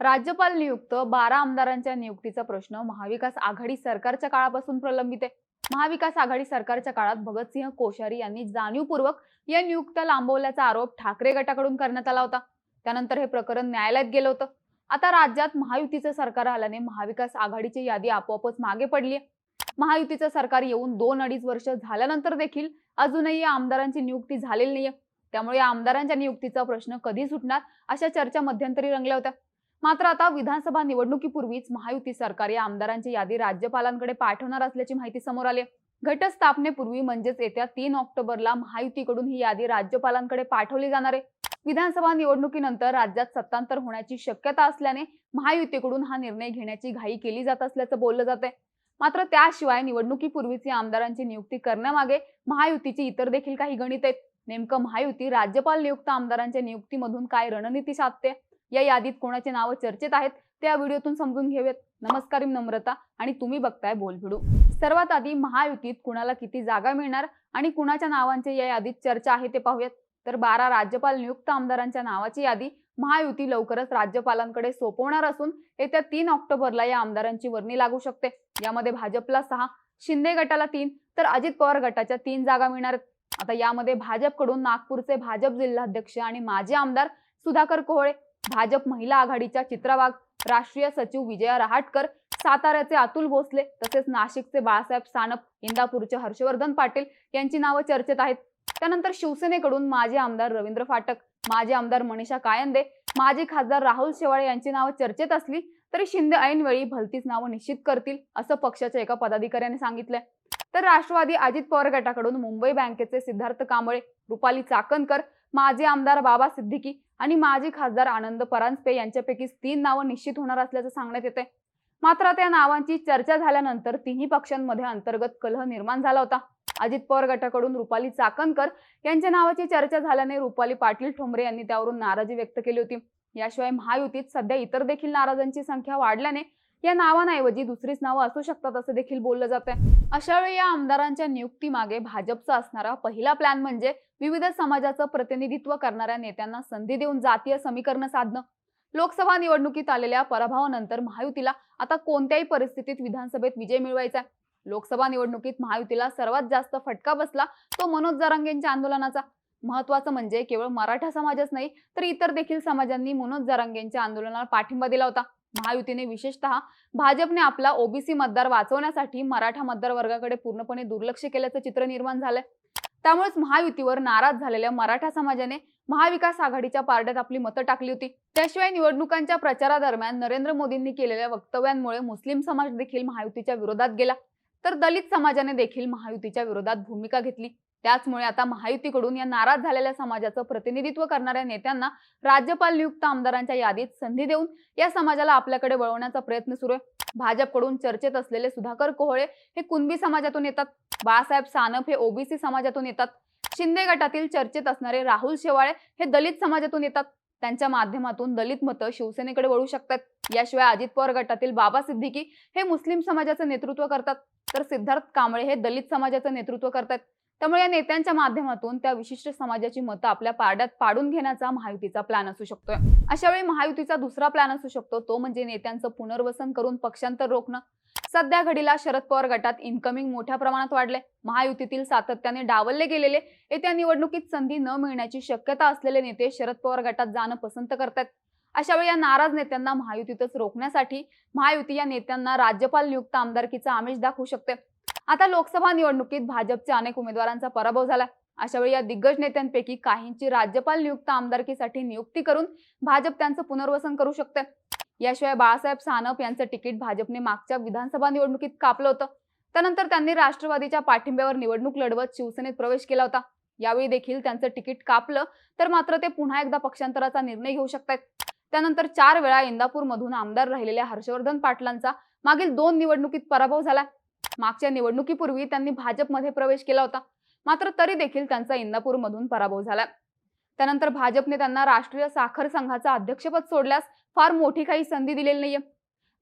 राज्यपाल नियुक्त बारा आमदारांच्या नियुक्तीचा प्रश्न महाविकास आघाडी सरकारच्या काळापासून प्रलंबित आहे. महाविकास आघाडी सरकारच्या काळात भगतसिंह कोश्यारी यांनी जाणीवपूर्वक या नियुक्त्या लांबवल्याचा आरोप ठाकरे गटाकडून करण्यात आला होता. त्यानंतर हे प्रकरण न्यायालयात गेलं होतं. आता राज्यात महायुतीचं सरकार आल्याने महाविकास आघाडीची यादी आपोआपच मागे पडली आहे. महायुतीचं सरकार येऊन दोन अडीच वर्ष झाल्यानंतर देखील अजूनही या आमदारांची नियुक्ती झालेली नाहीये. त्यामुळे या आमदारांच्या नियुक्तीचा प्रश्न कधी सुटणार अशा चर्चा मध्यंतरी रंगल्या होत्या. मात्र आता विधानसभा निवडणुकीपूर्वीच महायुती सरकार या आमदारांची यादी राज्यपालांकडे पाठवणार असल्याची माहिती समोर आली. घटस्थापनेपूर्वी म्हणजेच येत्या तीन ऑक्टोबरला महायुतीकडून ही यादी राज्यपालांकडे पाठवली जाणार आहे. विधानसभा निवडणुकीनंतर राज्यात सत्तांतर होण्याची शक्यता असल्याने महायुतीकडून हा निर्णय घेण्याची घाई केली जात असल्याचं बोललं जात आहे मात्र त्याशिवाय निवडणुकीपूर्वीच या आमदारांची नियुक्ती करण्यामागे महायुतीची इतर देखील काही गणित आहेत. नेमकं महायुती राज्यपाल नियुक्त आमदारांच्या नियुक्तीमधून काय रणनीती साधते? या यादीत कोणाचे नावं चर्चेत आहेत ते या व्हिडिओतून समजून घेऊयात. नमस्कार नम्रता आणि तुम्ही बघताय बोल व्हिडिओ. सर्वात आधी महायुतीत कुणाला किती जागा मिळणार आणि कुणाच्या नावांची या यादीत चर्चा आहे ते पाहूयात. तर बारा राज्यपाल नियुक्त आमदारांच्या नावाची यादी महायुती लवकरच राज्यपालांकडे सोपवणार असून येत्या तीन ऑक्टोबरला या आमदारांची वर्णी लागू शकते. यामध्ये भाजपला सहा शिंदे गटाला तीन तर अजित पवार गटाच्या तीन जागा मिळणार आता यामध्ये भाजपकडून नागपूरचे भाजप जिल्हाध्यक्ष आणि माजी आमदार सुधाकर कोहळे भाजप महिला आघाडीच्या चित्रा वाघ राष्ट्रीय सचिव विजया रहाटकर साताऱ्याचे अतुल भोसले तसेच नाशिकचे बाळासाहेब सानप इंदापूरचे हर्षवर्धन पाटील यांची नावं चर्चेत आहेत. त्यानंतर शिवसेनेकडून माजी आमदार रवींद्र फाटक माजी आमदार मनीषा कायंदे माजी खासदार राहुल शेवाळे यांची नावं चर्चेत असली तरी शिंदे ऐनवेळी भलतीच नावं निश्चित करतील असं पक्षाच्या एका पदाधिकाऱ्याने सांगितलंय. तर राष्ट्रवादी अजित पवार गटाकडून मुंबई बँकेचे सिद्धार्थ कांबळे रुपाली चाकणकर माजी आमदार बाबा सिद्दीकी आणि माजी खासदार आनंद परांजपे यांच्यापैकी तीन नावं निश्चित होणार असल्याचं सांगण्यात येते मात्र त्या नावांची चर्चा झाल्यानंतर तिन्ही पक्षांमध्ये अंतर्गत कलह निर्माण झाला होता. अजित पवार गटाकडून रुपाली चाकणकर यांच्या नावाची चर्चा झाल्याने रुपाली पाटील ठोंबरे यांनी त्यावरून नाराजी व्यक्त केली होती. याशिवाय महायुतीत सध्या इतर देखील नाराजांची संख्या वाढल्याने या नावांऐवजी दुसरीच नावं असू शकतात असं देखील बोललं जात आहे अशा वेळी या आमदारांच्या नियुक्तीमागे भाजपचा असणारा पहिला प्लॅन म्हणजे विविध समाजाचं प्रतिनिधित्व करणाऱ्या नेत्यांना संधी देऊन जातीय समीकरण साधणं. लोकसभा निवडणुकीत आलेल्या पराभवानंतर महायुतीला आता कोणत्याही परिस्थितीत विधानसभेत विजय मिळवायचा लोकसभा निवडणुकीत महायुतीला सर्वात जास्त फटका बसला तो मनोज जरांगेंच्या आंदोलनाचा. महत्वाचं म्हणजे केवळ मराठा समाजच नाही तर इतर देखील समाजांनी मनोज जरांगेंच्या आंदोलनाला पाठिंबा दिला होता. महायुतीने विशेषतः भाजपने आपला ओबीसी मतदार वाचवण्यासाठी मराठा मतदार वर्गाकडे पूर्णपणे दुर्लक्ष केल्याचं चित्र निर्माण झालंय. त्यामुळेच महायुतीवर नाराज झालेल्या मराठा समाजाने महाविकास आघाडीच्या पारड्यात आपली मतं टाकली होती. त्याशिवाय निवडणुकांच्या प्रचारादरम्यान नरेंद्र मोदींनी केलेल्या वक्तव्यांमुळे मुस्लिम समाज देखील महायुतीच्या विरोधात गेला. तर दलित समाजाने देखील महायुतीच्या विरोधात भूमिका घेतली. त्याचमुळे आता महायुतीकडून या नाराज झालेल्या समाजाचं प्रतिनिधित्व करणाऱ्या नेत्यांना राज्यपाल नियुक्त आमदारांच्या यादीत संधी देऊन या समाजाला आपल्याकडे वळवण्याचा प्रयत्न सुरू आहे. भाजपकडून चर्चेत असलेले सुधाकर कोहळे हे कुणबी समाजातून येतात? बाळासाहेब सानप हे ओबीसी समाजातून येतात? शिंदे गटातील चर्चेत असणारे राहुल शेवाळे हे दलित समाजातून येतात? त्यांच्या माध्यमातून दलित मतं शिवसेनेकडे वळू शकतात याशिवाय अजित पवार गटातील बाबा सिद्दीकी हे मुस्लिम समाजाचं नेतृत्व करतात. तर सिद्धार्थ कांबळे हे दलित समाजाचं नेतृत्व करतात त्यामुळे या नेत्यांच्या माध्यमातून त्या विशिष्ट समाजाची मतं आपल्या पारड्यात पाडून घेण्याचा महायुतीचा प्लॅन असू शकतोय. अशा वेळी महायुतीचा दुसरा प्लॅन असू शकतो तो म्हणजे नेत्यांचं पुनर्वसन करून पक्षांतर रोखणं. सध्या घडीला शरद पवार गटात इन्कमिंग मोठ्या प्रमाणात वाढले. महायुतीतील सातत्याने डावलले गेलेले येत्या निवडणुकीत संधी न मिळण्याची शक्यता असलेले नेते शरद पवार गटात जाणं पसंत करतात अशा वेळी या नाराज नेत्यांना महायुतीतच रोखण्यासाठी महायुती या नेत्यांना राज्यपाल नियुक्त आमदारकीचा आमिष दाखवू शकते. आता लोकसभा निवडणुकीत भाजपच्या अनेक उमेदवारांचा पराभव झाला अशा वेळी या दिग्गज नेत्यांपैकी काहींची राज्यपाल नियुक्त आमदारकीसाठी नियुक्ती करून भाजप त्यांचं पुनर्वसन करू शकते याशिवाय बाळासाहेब सानप यांचं तिकीट भाजपने मागच्या विधानसभा निवडणुकीत कापलं होतं. त्यानंतर त्यांनी राष्ट्रवादीच्या पाठिंब्यावर निवडणूक लढवत शिवसेनेत प्रवेश केला होता. यावेळी देखील त्यांचं तिकीट कापलं तर मात्र ते पुन्हा एकदा पक्षांतराचा निर्णय घेऊ शकतात त्यानंतर चार वेळा इंदापूरमधून आमदार राहिलेल्या हर्षवर्धन पाटलांचा मागील दोन निवडणुकीत पराभव झाला मागच्या निवडणुकीपूर्वी त्यांनी भाजपमध्ये प्रवेश केला होता. मात्र तरी देखील त्यांचा इंदापूरमधून पराभव झाला. त्यानंतर भाजपने त्यांना राष्ट्रीय साखर संघाचं अध्यक्षपद सोडल्यास फार मोठी काही संधी दिलेली नाहीये.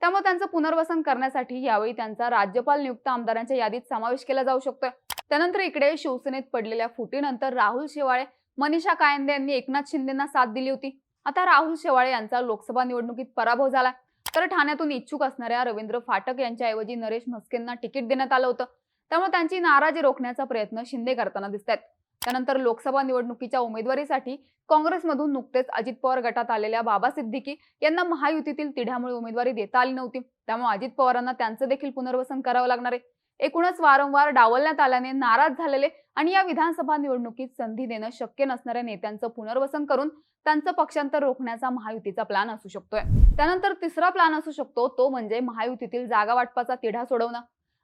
त्यामुळे त्यांचं पुनर्वसन करण्यासाठी यावेळी त्यांचा राज्यपाल नियुक्त आमदारांच्या यादीत समावेश केला जाऊ शकतोय. त्यानंतर इकडे शिवसेनेत पडलेल्या फुटीनंतर राहुल शेवाळे मनीषा कायंदे यांनी एकनाथ शिंदेना साथ दिली होती. आता राहुल शेवाळे यांचा लोकसभा निवडणुकीत पराभव झाला तर ठाण्यातून इच्छुक असणाऱ्या रवींद्र फाटक यांच्याऐवजी नरेश म्हस्केंना तिकीट देण्यात आलं होतं. त्यामुळे त्यांची नाराजी रोखण्याचा प्रयत्न शिंदे करताना दिसत आहेत त्यानंतर लोकसभा निवडणुकीच्या उमेदवारीसाठी काँग्रेसमधून नुकतेच अजित पवार गटात आलेल्या बाबा सिद्दीकी यांना महायुतीतील तिढ्यामुळे उमेदवारी देता आली नव्हती. त्यामुळे अजित पवारांना त्यांचं देखील पुनर्वसन करावं लागणार आहे. एकूणच वारंवार डावलण्यात आल्याने नाराज झालेले आणि या विधानसभा निवडणुकीत संधी देणं शक्य नसणाऱ्या नेत्यांचं पुनर्वसन करून त्यांचं पक्षांतर रोखण्याचा महायुतीचा प्लॅन असू शकतोय. त्यानंतर तिसरा प्लॅन असू शकतो तो म्हणजे महायुतीतील जागा वाटपाचा तिढा सोडवणं.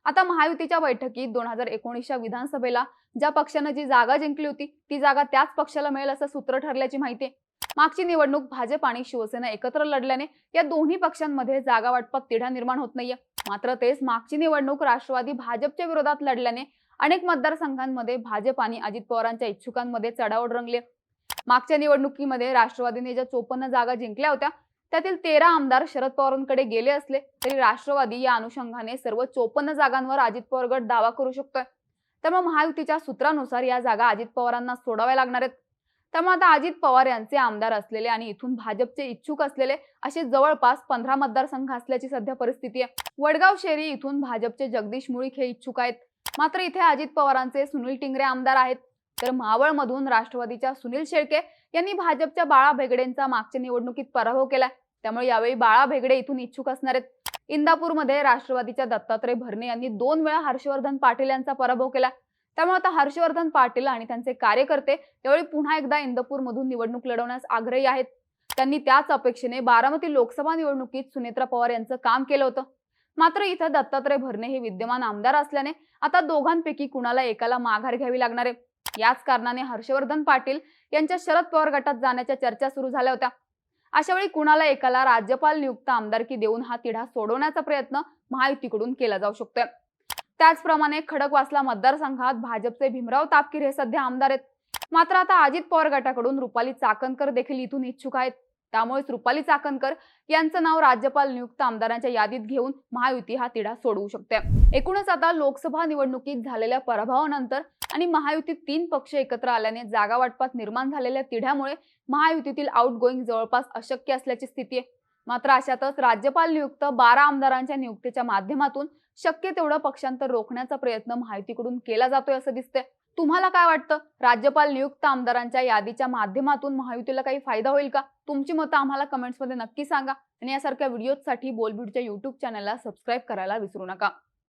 आता महायुतीच्या बैठकीत दोन हजार एकोणीसच्या विधानसभेला ज्या पक्षानं जी जागा जिंकली होती ती जागा त्याच पक्षाला मिळेल असं सूत्र ठरल्याची माहिती आहे. मागची निवडणूक भाजप आणि शिवसेना एकत्र लढल्याने या दोन्ही पक्षांमध्ये जागा वाटपात तिढा निर्माण होत नाहीये. मात्र तेच मागची निवडणूक राष्ट्रवादी भाजपच्या विरोधात लढल्याने अनेक मतदारसंघांमध्ये भाजप आणि अजित पवारांच्या इच्छुकांमध्ये चढाओढ रंगली. मागच्या निवडणुकीमध्ये राष्ट्रवादीने ज्या चोपन्न जागा जिंकल्या होत्या त्यातील तेरा आमदार शरद पवारांकडे गेले असले तरी राष्ट्रवादी या अनुषंगाने सर्व चोपन्न जागांवर अजित पवार गट दावा करू शकतोय. त्यामुळे महायुतीच्या सूत्रानुसार या जागा अजित पवारांना सोडाव्या लागणार आहेत. त्यामुळे आता अजित पवार यांचे आमदार असलेले आणि इथून भाजपचे इच्छुक असलेले असे जवळपास पंधरा मतदारसंघ असल्याची सध्या परिस्थिती आहे. वडगाव शेरी इथून भाजपचे जगदीश मुळीक हे इच्छुक आहेत. मात्र इथे अजित पवारांचे सुनील टिंगरे आमदार आहेत. तर मावळमधून राष्ट्रवादीच्या सुनील शेळके यांनी भाजपच्या बाळा भेगडेंचा मागच्या निवडणुकीत पराभव केलाय. त्यामुळे यावेळी बाळा भेगडे इथून इच्छुक असणार आहेत. इंदापूरमध्ये राष्ट्रवादीच्या दत्तात्रय भरणे यांनी दोन वेळा हर्षवर्धन पाटील यांचा पराभव केला. त्यामुळे आता हर्षवर्धन पाटील आणि त्यांचे कार्यकर्ते यावेळी पुन्हा एकदा इंदापूरमधून निवडणूक लढवण्यास आग्रही आहेत. त्यांनी त्याच अपेक्षेने बारामती लोकसभा निवडणुकीत सुनेत्रा पवार यांचं काम केलं होतं. मात्र इथं दत्तात्रय भरणे हे विद्यमान आमदार असल्याने आता दोघांपैकी कुणाला एकाला माघार घ्यावी लागणार आहे. याच कारणाने हर्षवर्धन पाटील यांच्या शरद पवार गटात जाण्याच्या चर्चा सुरू झाल्या होत्या. अशा वेळी कुणाला एकाला राज्यपाल नियुक्त आमदारकी देऊन हा तिढा सोडवण्याचा प्रयत्न महायुतीकडून केला जाऊ शकतोय. त्याचप्रमाणे खडकवासला मतदारसंघात भाजपचे भीमराव तापकीर हे सध्या आमदार आहेत. मात्र आता अजित पवार गटाकडून रुपाली चाकणकर देखील इथून इच्छुक आहेत. त्यामुळेच रुपाली चाकणकर यांचं नाव राज्यपाल नियुक्त आमदारांच्या यादीत घेऊन महायुती हा तिढा सोडवू शकते. एकूणच आता लोकसभा निवडणुकीत झालेल्या पराभवानंतर आणि महायुतीत तीन पक्ष एकत्र आल्याने जागा वाटपात निर्माण झालेल्या तिढ्यामुळे महायुतीतील आउट गोईंग जवळपास अशक्य असल्याची स्थिती आहे. मात्र अशातच राज्यपाल नियुक्त बारा आमदारांच्या नियुक्तीच्या माध्यमातून शक्य तेवढं पक्षांतर रोखण्याचा प्रयत्न माहितीकडून केला जातोय असं दिसतंय. तुम्हाला काय वाटतं? राज्यपाल नियुक्त आमदारांच्या यादीच्या माध्यमातून महायुतीला काही फायदा होईल का? तुमची मतं आम्हाला कमेंट्समध्ये नक्की सांगा आणि यासारख्या व्हिडिओसाठी बोलबीडच्या युट्यूब चॅनलला सबस्क्राईब करायला विसरू नका.